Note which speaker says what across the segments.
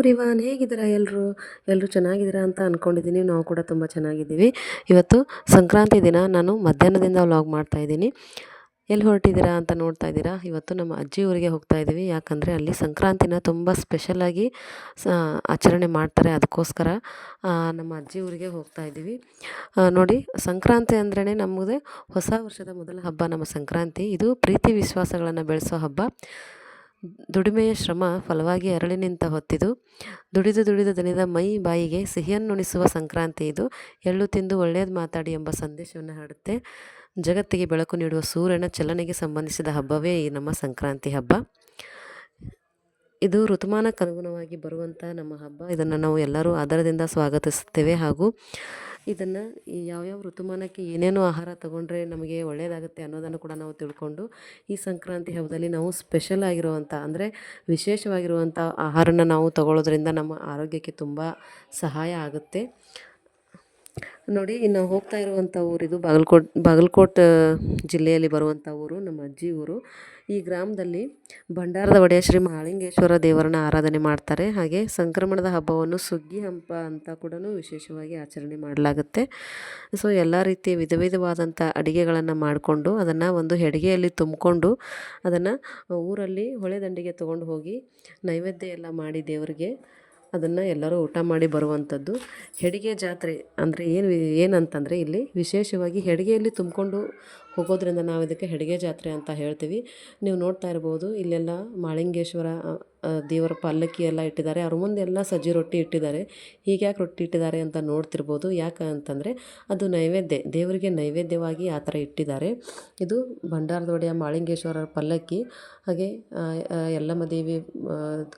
Speaker 1: Everyone ಹೇಗಿದ್ದೀರಾ ಎಲ್ಲರೂ ಎಲ್ಲರೂ ಚೆನ್ನಾಗಿದ್ದೀರಾ ಅಂತ ಅಂದ್ಕೊಂಡಿದ್ದೀನಿ ನಾವು ಕೂಡ ತುಂಬ ಚೆನ್ನಾಗಿದ್ದೀವಿ. ಇವತ್ತು ಸಂಕ್ರಾಂತಿ ದಿನ. ನಾನು ಮಧ್ಯಾಹ್ನದಿಂದ ವ್ಲಾಗ್ ಮಾಡ್ತಾಯಿದ್ದೀನಿ ಎಲ್ಲಿ ಹೊರಟಿದ್ದೀರಾ ಅಂತ ನೋಡ್ತಾ ಇದ್ದೀರಾ? ಇವತ್ತು ನಮ್ಮ ಅಜ್ಜಿ ಊರಿಗೆ ಹೋಗ್ತಾ ಇದ್ದೀವಿ. ಯಾಕಂದರೆ ಅಲ್ಲಿ ಸಂಕ್ರಾಂತಿನ ತುಂಬ ಸ್ಪೆಷಲಾಗಿ ಸ ಆಚರಣೆ ಮಾಡ್ತಾರೆ. ಅದಕ್ಕೋಸ್ಕರ ನಮ್ಮ ಅಜ್ಜಿ ಊರಿಗೆ ಹೋಗ್ತಾ ಇದ್ದೀವಿ. ನೋಡಿ, ಸಂಕ್ರಾಂತಿ ಅಂದ್ರೇ ನಮಗೆ ಹೊಸ ವರ್ಷದ ಮೊದಲ ಹಬ್ಬ ನಮ್ಮ ಸಂಕ್ರಾಂತಿ. ಇದು ಪ್ರೀತಿ ವಿಶ್ವಾಸಗಳನ್ನು ಬೆಳೆಸೋ ಹಬ್ಬ. ದುಡಿಮೆಯ ಶ್ರಮ ಫಲವಾಗಿ ಅರಳಿ ನಿಂತ ಹೊತ್ತಿದು, ದುಡಿದು ದುಡಿದು ದಿನದ ಮೈ ಬಾಯಿಗೆ ಸಿಹಿಯನ್ನುಣಿಸುವ ಸಂಕ್ರಾಂತಿ ಇದು. ಎಳ್ಳು ತಿಂದು ಒಳ್ಳೆಯದು ಮಾತಾಡಿ ಎಂಬ ಸಂದೇಶವನ್ನು ಹರಡುತ್ತೆ. ಜಗತ್ತಿಗೆ ಬೆಳಕು ನೀಡುವ ಸೂರ್ಯನ ಚಲನೆಗೆ ಸಂಬಂಧಿಸಿದ ಹಬ್ಬವೇ ಈ ನಮ್ಮ ಸಂಕ್ರಾಂತಿ ಹಬ್ಬ. ಇದು ಋತುಮಾನಕ್ಕನುಗುಣವಾಗಿ ಬರುವಂಥ ನಮ್ಮ ಹಬ್ಬ. ಇದನ್ನು ನಾವು ಎಲ್ಲರೂ ಆಧಾರದಿಂದ ಸ್ವಾಗತಿಸುತ್ತೇವೆ ಹಾಗೂ ಇದನ್ನು ಯಾವ್ಯಾವ ಋತುಮಾನಕ್ಕೆ ಏನೇನು ಆಹಾರ ತಗೊಂಡ್ರೆ ನಮಗೆ ಒಳ್ಳೆಯದಾಗುತ್ತೆ ಅನ್ನೋದನ್ನು ಕೂಡ ನಾವು ತಿಳ್ಕೊಂಡು ಈ ಸಂಕ್ರಾಂತಿ ಹಬ್ಬದಲ್ಲಿ ನಾವು ಸ್ಪೆಷಲ್ ಆಗಿರುವಂಥ, ಅಂದರೆ ವಿಶೇಷವಾಗಿರುವಂಥ ಆಹಾರನ ನಾವು ತಗೊಳ್ಳೋದ್ರಿಂದ ನಮ್ಮ ಆರೋಗ್ಯಕ್ಕೆ ತುಂಬ ಸಹಾಯ ಆಗುತ್ತೆ. ನೋಡಿ, ಇನ್ನು ಹೋಗ್ತಾ ಇರುವಂಥ ಊರಿದು ಬಾಗಲಕೋಟ್, ಬಾಗಲಕೋಟೆ ಜಿಲ್ಲೆಯಲ್ಲಿ ಬರುವಂಥ ಊರು, ನಮ್ಮ ಅಜ್ಜಿ ಊರು. ಈ ಗ್ರಾಮದಲ್ಲಿ ಭಂಡಾರದ ಒಡೆಯ ಶ್ರೀ ಮಹಾಲಿಂಗೇಶ್ವರ ದೇವರನ್ನ ಆರಾಧನೆ ಮಾಡ್ತಾರೆ. ಹಾಗೆ ಸಂಕ್ರಮಣದ ಹಬ್ಬವನ್ನು ಸುಗ್ಗಿ ಹಬ್ಬ ಅಂತ ಕೂಡ ವಿಶೇಷವಾಗಿ ಆಚರಣೆ ಮಾಡಲಾಗುತ್ತೆ. ಸೊ, ಎಲ್ಲ ರೀತಿಯ ವಿಧ ವಿಧವಾದಂಥ ಅಡುಗೆಗಳನ್ನು ಮಾಡಿಕೊಂಡು ಅದನ್ನು ಒಂದು ಹೆಡಿಗೆಯಲ್ಲಿ ತುಂಬಿಕೊಂಡು ಅದನ್ನು ಊರಲ್ಲಿ ಹೊಳೆ ದಂಡಿಗೆ ತೊಗೊಂಡು ಹೋಗಿ ನೈವೇದ್ಯ ಎಲ್ಲ ಮಾಡಿ ದೇವರಿಗೆ ಅದನ್ನು ಎಲ್ಲರೂ ಊಟ ಮಾಡಿ ಬರುವಂಥದ್ದು ಹೆಡಿಗೆ ಜಾತ್ರೆ ಅಂದರೆ ಏನು ಏನಂತಂದರೆ ಇಲ್ಲಿ ವಿಶೇಷವಾಗಿ ಹೆಡಿಗೆಯಲ್ಲಿ ತುಂಬಿಕೊಂಡು ಹೋಗೋದ್ರಿಂದ ನಾವು ಇದಕ್ಕೆ ಹೆಡಿಗೆ ಜಾತ್ರೆ ಅಂತ ಹೇಳ್ತೀವಿ. ನೀವು ನೋಡ್ತಾ ಇರ್ಬೋದು, ಇಲ್ಲೆಲ್ಲ ಮಾಳಿಂಗೇಶ್ವರ ದೇವರ ಪಲ್ಲಕ್ಕಿ ಎಲ್ಲ ಇಟ್ಟಿದ್ದಾರೆ. ಅವ್ರ ಮುಂದೆ ಎಲ್ಲ ಸಜ್ಜಿ ರೊಟ್ಟಿ ಇಟ್ಟಿದ್ದಾರೆ. ಹೀಗೆ ಯಾಕೆ ರೊಟ್ಟಿ ಇಟ್ಟಿದ್ದಾರೆ ಅಂತ ನೋಡ್ತಿರ್ಬೋದು. ಯಾಕೆ ಅಂತಂದರೆ ಅದು ನೈವೇದ್ಯ, ದೇವರಿಗೆ ನೈವೇದ್ಯವಾಗಿ ಆ ಥರ ಇಟ್ಟಿದ್ದಾರೆ. ಇದು ಭಂಡಾರದ ಒಡೆಯ ಮಾಳಿಂಗೇಶ್ವರರ ಪಲ್ಲಕ್ಕಿ. ಹಾಗೆ ಯಲ್ಲಮ್ಮ ದೇವಿ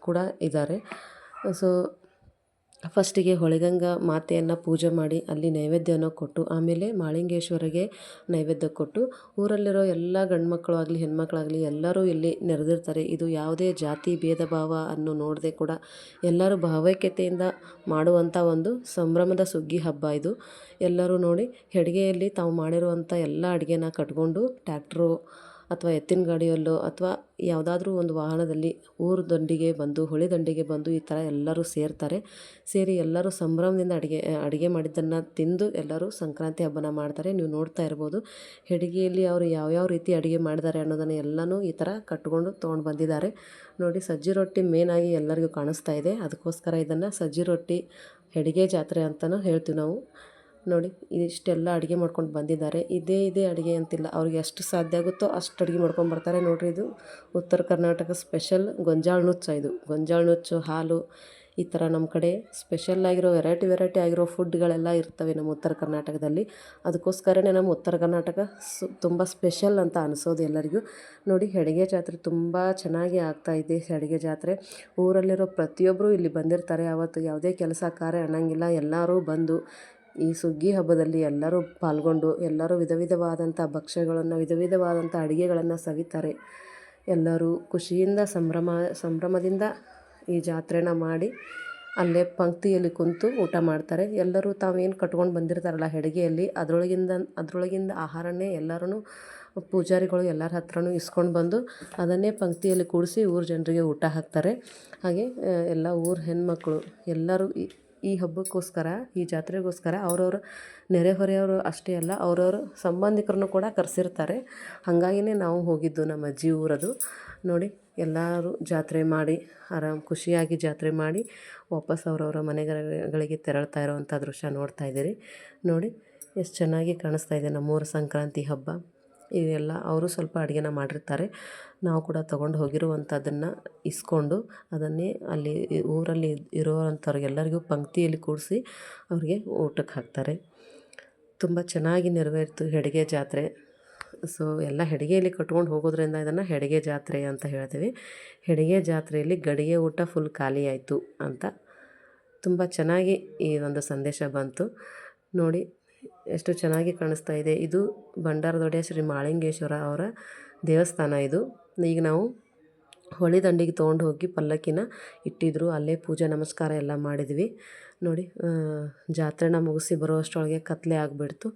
Speaker 1: ಕೂಡ ಇದ್ದಾರೆ. ಸೊ, ಫಸ್ಟಿಗೆ ಹೊಳೆಗಂಗ ಮಾತೆಯನ್ನು ಪೂಜೆ ಮಾಡಿ ಅಲ್ಲಿ ನೈವೇದ್ಯವನ್ನು ಕೊಟ್ಟು, ಆಮೇಲೆ ಮಾಳಿಂಗೇಶ್ವರಿಗೆ ನೈವೇದ್ಯ ಕೊಟ್ಟು, ಊರಲ್ಲಿರೋ ಎಲ್ಲ ಗಂಡು ಆಗಲಿ, ಹೆಣ್ಮಕ್ಳಾಗಲಿ ಎಲ್ಲರೂ ಇಲ್ಲಿ ನೆರೆದಿರ್ತಾರೆ. ಇದು ಯಾವುದೇ ಜಾತಿ, ಭೇದ ಭಾವ ಅನ್ನು ನೋಡದೆ ಕೂಡ ಎಲ್ಲರೂ ಭಾವೈಕ್ಯತೆಯಿಂದ ಮಾಡುವಂಥ ಒಂದು ಸಂಭ್ರಮದ ಸುಗ್ಗಿ ಹಬ್ಬ ಇದು. ಎಲ್ಲರೂ ನೋಡಿ, ಹೆಡ್ಗೆಯಲ್ಲಿ ತಾವು ಮಾಡಿರುವಂಥ ಎಲ್ಲ ಅಡುಗೆನ ಕಟ್ಕೊಂಡು, ಟ್ಯಾಕ್ಟ್ರು ಅಥವಾ ಎತ್ತಿನ ಗಾಡಿಯಲ್ಲೋ ಅಥವಾ ಯಾವುದಾದ್ರೂ ಒಂದು ವಾಹನದಲ್ಲಿ ಊರು ದಂಡಿಗೆ ಬಂದು, ಹೊಳೆ ದಂಡಿಗೆ ಬಂದು ಈ ಥರ ಎಲ್ಲರೂ ಸೇರ್ತಾರೆ. ಸೇರಿ ಎಲ್ಲರೂ ಸಂಭ್ರಮದಿಂದ ಅಡುಗೆ ಅಡುಗೆ ಮಾಡಿದ್ದನ್ನು ತಿಂದು ಎಲ್ಲರೂ ಸಂಕ್ರಾಂತಿ ಹಬ್ಬನ ಮಾಡ್ತಾರೆ. ನೀವು ನೋಡ್ತಾ ಇರ್ಬೋದು ಹೆಡಿಗೆಯಲ್ಲಿ ಅವರು ಯಾವ್ಯಾವ ರೀತಿ ಅಡುಗೆ ಮಾಡಿದ್ದಾರೆ ಅನ್ನೋದನ್ನು ಎಲ್ಲನೂ ಈ ಥರ ಕಟ್ಕೊಂಡು ತೊಗೊಂಡು ಬಂದಿದ್ದಾರೆ. ನೋಡಿ, ಸಜ್ಜಿ ರೊಟ್ಟಿ ಮೇನಾಗಿ ಎಲ್ಲರಿಗೂ ಕಾಣಿಸ್ತಾ ಇದೆ. ಅದಕ್ಕೋಸ್ಕರ ಇದನ್ನು ಸಜ್ಜಿ ರೊಟ್ಟಿ, ಹೆಡಿಗೆ ಜಾತ್ರೆ ಅಂತಲೂ ಹೇಳ್ತೀವಿ ನಾವು. ನೋಡಿ ಇಷ್ಟೆಲ್ಲ ಅಡುಗೆ ಮಾಡ್ಕೊಂಡು ಬಂದಿದ್ದಾರೆ. ಇದೇ ಇದೇ ಅಡುಗೆ ಅಂತಿಲ್ಲ. ಅವ್ರಿಗೆ ಎಷ್ಟು ಸಾಧ್ಯ ಆಗುತ್ತೋ ಅಷ್ಟು ಅಡುಗೆ ಮಾಡ್ಕೊಂಡು ಬರ್ತಾರೆ. ನೋಡಿರಿ, ಇದು ಉತ್ತರ ಕರ್ನಾಟಕ ಸ್ಪೆಷಲ್ ಗೊಂಜಾಳ ನುಚ್ಚ ಇದು. ಗೊಂಜಾಳ ನುಚ್ಚು, ಹಾಲು, ಈ ಥರ ನಮ್ಮ ಕಡೆ ಸ್ಪೆಷಲ್ ಆಗಿರೋ ವೆರೈಟಿ ವೆರೈಟಿ ಆಗಿರೋ ಫುಡ್ಗಳೆಲ್ಲ ಇರ್ತವೆ ನಮ್ಮ ಉತ್ತರ ಕರ್ನಾಟಕದಲ್ಲಿ. ಅದಕ್ಕೋಸ್ಕರನೇ ನಮ್ಮ ಉತ್ತರ ಕರ್ನಾಟಕ ಸು, ತುಂಬ ಸ್ಪೆಷಲ್ ಅಂತ ಅನಿಸೋದು ಎಲ್ಲರಿಗೂ. ನೋಡಿ ಅಡುಗೆ ಜಾತ್ರೆ ತುಂಬ ಚೆನ್ನಾಗಿ ಆಗ್ತಾ ಇದೆ ಅಡುಗೆ ಜಾತ್ರೆ. ಊರಲ್ಲಿರೋ ಪ್ರತಿಯೊಬ್ಬರು ಇಲ್ಲಿ ಬಂದಿರ್ತಾರೆ. ಅವತ್ತು ಯಾವುದೇ ಕೆಲಸ ಕಾರ್ಯ ಅನ್ನಂಗಿಲ್ಲ. ಎಲ್ಲರೂ ಬಂದು ಈ ಸುಗ್ಗಿ ಹಬ್ಬದಲ್ಲಿ ಎಲ್ಲರೂ ಪಾಲ್ಗೊಂಡು ಎಲ್ಲರೂ ವಿಧ ವಿಧವಾದಂಥ ಭಕ್ಷ್ಯಗಳನ್ನು, ವಿಧ ವಿಧವಾದಂಥ ಅಡುಗೆಗಳನ್ನು ಸವಿತಾರೆ. ಎಲ್ಲರೂ ಖುಷಿಯಿಂದ ಸಂಭ್ರಮ, ಸಂಭ್ರಮದಿಂದ ಈ ಜಾತ್ರೆನ ಮಾಡಿ ಅಲ್ಲೇ ಪಂಕ್ತಿಯಲ್ಲಿ ಕುಂತು ಊಟ ಮಾಡ್ತಾರೆ. ಎಲ್ಲರೂ ತಾವೇನು ಕಟ್ಕೊಂಡು ಬಂದಿರ್ತಾರಲ್ಲ ಹೆಡಿಗೆಯಲ್ಲಿ, ಅದರೊಳಗಿಂದ ಅದರೊಳಗಿಂದ ಆಹಾರನೇ ಎಲ್ಲರೂ ಪೂಜಾರಿಗಳು ಎಲ್ಲರ ಹತ್ರನೂ ಇಸ್ಕೊಂಡು ಬಂದು ಅದನ್ನೇ ಪಂಕ್ತಿಯಲ್ಲಿ ಕೂಡಿಸಿ ಊರ ಜನರಿಗೆ ಊಟ ಹಾಕ್ತಾರೆ. ಹಾಗೆ ಎಲ್ಲ ಊರ ಹೆಣ್ಮಕ್ಳು ಎಲ್ಲರೂ ಈ ಹಬ್ಬಕ್ಕೋಸ್ಕರ, ಈ ಜಾತ್ರೆಗೋಸ್ಕರ ಅವ್ರವ್ರ ನೆರೆಹೊರೆಯವರು ಅಷ್ಟೇ ಅಲ್ಲ, ಅವ್ರವ್ರ ಸಂಬಂಧಿಕರನ್ನು ಕೂಡ ಕರೆಸಿರ್ತಾರೆ. ಹಾಗಾಗಿನೇ ನಾವು ಹೋಗಿದ್ದು ನಮ್ಮ ಅಜ್ಜಿ ಊರದು. ನೋಡಿ, ಎಲ್ಲರೂ ಜಾತ್ರೆ ಮಾಡಿ, ಆರಾಮ್ ಖುಷಿಯಾಗಿ ಜಾತ್ರೆ ಮಾಡಿ ವಾಪಸ್ ಅವರವರ ಮನೆಗಳಿಗೆ ತೆರಳ್ತಾ ಇರೋವಂಥ ದೃಶ್ಯ ನೋಡ್ತಾ ಇದ್ದೀರಿ. ನೋಡಿ, ಎಷ್ಟು ಚೆನ್ನಾಗಿ ಕಾಣಿಸ್ತಾ ಇದೆ ನಮ್ಮೂರ ಸಂಕ್ರಾಂತಿ ಹಬ್ಬ. ಇವೆಲ್ಲ ಅವರು ಸ್ವಲ್ಪ ಅಡುಗೆನ ಮಾಡಿರ್ತಾರೆ. ನಾವು ಕೂಡ ತೊಗೊಂಡು ಹೋಗಿರುವಂಥದ್ದನ್ನು ಇಸ್ಕೊಂಡು ಅದನ್ನೇ ಅಲ್ಲಿ ಊರಲ್ಲಿ ಇರುವಂಥವ್ರಿಗೆಲ್ಲರಿಗೂ ಪಂಕ್ತಿಯಲ್ಲಿ ಕೂಡಿಸಿ ಅವ್ರಿಗೆ ಊಟಕ್ಕೆ ಹಾಕ್ತಾರೆ. ತುಂಬ ಚೆನ್ನಾಗಿ ನೆರವೇರಿತು ಹೆಡಿಗೆ ಜಾತ್ರೆ. ಸೊ, ಎಲ್ಲ ಹೆಡಿಗೆಯಲ್ಲಿ ಕಟ್ಕೊಂಡು ಹೋಗೋದ್ರಿಂದ ಇದನ್ನು ಹೆಡಿಗೆ ಜಾತ್ರೆ ಅಂತ ಹೇಳ್ತೀವಿ. ಹೆಡಿಗೆ ಜಾತ್ರೆಯಲ್ಲಿ ಗಡಿಗೆ ಊಟ ಫುಲ್ ಖಾಲಿ ಆಯಿತು ಅಂತ ತುಂಬ ಚೆನ್ನಾಗಿ ಈ ಒಂದು ಸಂದೇಶ ಬಂತು. ನೋಡಿ ಎಷ್ಟು ಚೆನ್ನಾಗಿ ಕಾಣಿಸ್ತಾ ಇದೆ. ಇದು ಭಂಡಾರದೊಡೆಯ ಶ್ರೀ ಮಾಳಿಂಗೇಶ್ವರ ಅವರ ದೇವಸ್ಥಾನ ಇದು. ಈಗ ನಾವು ಹೊಳೆ ದಂಡಿಗೆ ತೊಗೊಂಡು ಹೋಗಿ ಪಲ್ಲಕ್ಕಿನ ಇಟ್ಟಿದ್ರು. ಅಲ್ಲೇ ಪೂಜೆ, ನಮಸ್ಕಾರ ಎಲ್ಲ ಮಾಡಿದ್ವಿ. ನೋಡಿ ಜಾತ್ರೆನ ಮುಗಿಸಿ ಬರುವಷ್ಟರೊಳಗೆ ಕತ್ಲೆ ಆಗಿಬಿಡ್ತು.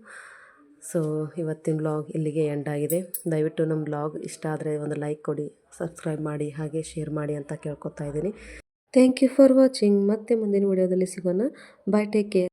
Speaker 1: ಸೊ ಇವತ್ತಿನ ಬ್ಲಾಗ್ ಇಲ್ಲಿಗೆ ಎಂಡ್ ಆಗಿದೆ. ದಯವಿಟ್ಟು ನಮ್ಮ ಬ್ಲಾಗ್ ಇಷ್ಟ ಆದರೆ ಒಂದು ಲೈಕ್ ಕೊಡಿ ಸಬ್ಸ್ಕ್ರೈಬ್ ಮಾಡಿ, ಹಾಗೆ ಶೇರ್ ಮಾಡಿ ಅಂತ ಕೇಳ್ಕೊತಾ ಇದ್ದೀನಿ. ಥ್ಯಾಂಕ್ ಯು ಫಾರ್ ವಾಚಿಂಗ್ ಮತ್ತೆ ಮುಂದಿನ ವಿಡಿಯೋದಲ್ಲಿ ಸಿಗೋಣ. Bye take care